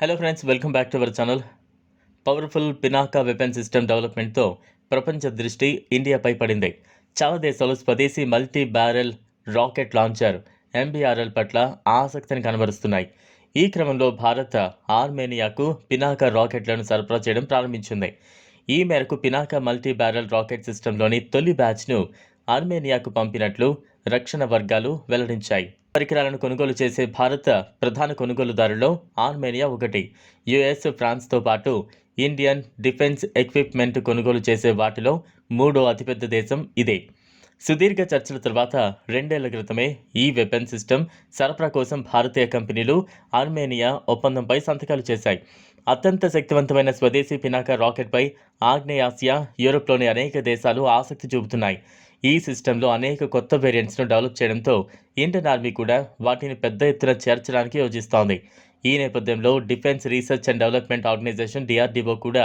Hello friends welcome back to our channel powerful Pinaka weapon system డెవలప్మెంట్తో ప్రపంచ దృష్టి ఇండియాపై పడింది. చాలా దేశాలు స్వదేశీ multi barrel rocket launcher MBRL పట్ల ఆసక్తిని కనబరుస్తున్నాయి. ఈ క్రమంలో భారత్ ఆర్మేనియాకు పినాకా రాకెట్లను సరఫరా చేయడం ప్రారంభించింది. ఈ మేరకు పినాకా మల్టీ బ్యారెల్ రాకెట్ సిస్టంలోని తొలి బ్యాచ్ను ఆర్మేనియాకు పంపినట్లు రక్షణ వర్గాలు వెల్లడించాయి. పరికరాలను కొనుగోలు చేసే భారత ప్రధాన కొనుగోలుదారుల్లో ఆర్మేనియా ఒకటి. యుఎస్ ఫ్రాన్స్తో పాటు ఇండియన్ డిఫెన్స్ ఎక్విప్మెంట్ కొనుగోలు చేసే వాటిలో మూడో అతిపెద్ద దేశం ఇదే. సుదీర్ఘ చర్చల తర్వాత రెండేళ్ళ క్రితమే ఈ వెపన్ సిస్టమ్ సరఫరా కోసం భారతీయ కంపెనీలు ఆర్మేనియా ఒప్పందంపై సంతకాలు చేశాయి. అత్యంత శక్తివంతమైన స్వదేశీ పినాకా రాకెట్పై ఆగ్నేయాసియా యూరోప్లోని అనేక దేశాలు ఆసక్తి చూపుతున్నాయి. ఈ సిస్టంలో అనేక కొత్త వేరియంట్స్ను డెవలప్ చేయడంతో ఇండియన్ ఆర్మీ కూడా వాటిని పెద్ద ఎత్తున చేర్చడానికి యోచిస్తోంది. ఈ నేపథ్యంలో defence research and development organisation DRDO కూడా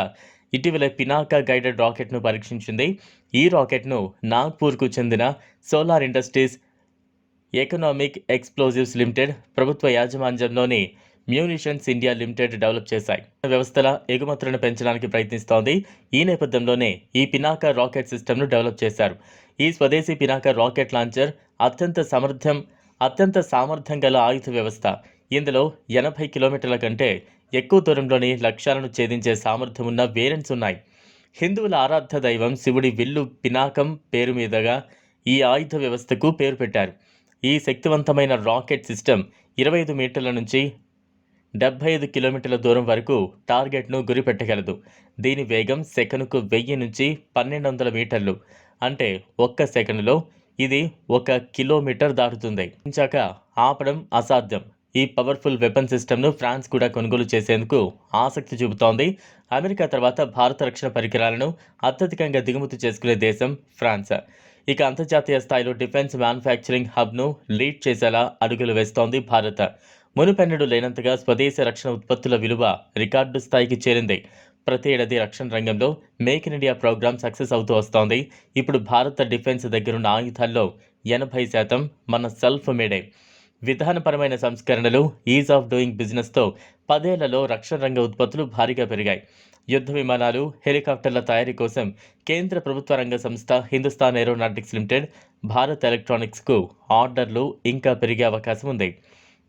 ఇటీవల పినాకా గైడెడ్ రాకెట్ను పరీక్షించింది. ఈ రాకెట్ను నాగ్పూర్కు చెందిన solar industries economic explosives limited ప్రభుత్వ యాజమాన్యంలోని మ్యూనిషన్స్ ఇండియా లిమిటెడ్ డెవలప్ చేశాయి. వ్యవస్థల ఎగుమతులను పెంచడానికి ప్రయత్నిస్తోంది. ఈ నేపథ్యంలోనే ఈ పినాక రాకెట్ సిస్టమ్ను డెవలప్ చేశారు. ఈ స్వదేశీ పినాక రాకెట్ లాంచర్ అత్యంత సమర్థం అత్యంత సామర్థ్యం గల ఆయుధ వ్యవస్థ. ఇందులో ఎనభై కిలోమీటర్ల కంటే ఎక్కువ దూరంలోని లక్ష్యాలను ఛేదించే సామర్థ్యం ఉన్న వేరియంట్స్ ఉన్నాయి. హిందువుల ఆరాధ్య దైవం శివుడి విల్లు పినాకం పేరు మీదుగా ఈ ఆయుధ వ్యవస్థకు పేరు పెట్టారు. ఈ శక్తివంతమైన రాకెట్ సిస్టమ్ ఇరవై ఐదు మీటర్ల నుంచి డెబ్బై ఐదు కిలోమీటర్ల దూరం వరకు టార్గెట్ను గురిపెట్టగలదు. దీని వేగం సెకనుకు వెయ్యి నుంచి పన్నెండు వందల మీటర్లు. అంటే ఒక్క సెకనులో ఇది ఒక కిలోమీటర్ దాటుతుంది. ఇంచాక ఆపడం అసాధ్యం. ఈ పవర్ఫుల్ వెపన్ సిస్టమ్ను ఫ్రాన్స్ కూడా కొనుగోలు చేసేందుకు ఆసక్తి చూపుతోంది. అమెరికా తర్వాత భారత రక్షణ పరికరాలను అత్యధికంగా దిగుమతి చేసుకునే దేశం ఫ్రాన్స్. ఇక అంతర్జాతీయ స్థాయిలో డిఫెన్స్ మ్యానుఫ్యాక్చరింగ్ హబ్ను లీడ్ చేసేలా అడుగులు వేస్తోంది భారత్. మునుపెన్నడు లేనంతగా స్వదేశీ రక్షణ ఉత్పత్తుల విలువ రికార్డు స్థాయికి చేరింది. ప్రతి ఏడాది రక్షణ రంగంలో make in India programme success అవుతూ వస్తోంది. ఇప్పుడు భారత డిఫెన్స్ దగ్గరున్న ఆయుధాల్లో ఎనభై శాతం మన సెల్ఫ్ మేడే. విధానపరమైన సంస్కరణలు ఈజ్ ఆఫ్ డూయింగ్ బిజినెస్తో పదేళ్ళలో రక్షణ రంగ ఉత్పత్తులు భారీగా పెరిగాయి. యుద్ధ విమానాలు హెలికాప్టర్ల తయారీ కోసం కేంద్ర ప్రభుత్వ రంగ సంస్థ హిందుస్థాన్ ఏరోనాటిక్స్ లిమిటెడ్ భారత్ ఎలక్ట్రానిక్స్కు ఆర్డర్లు ఇంకా పెరిగే అవకాశం ఉంది.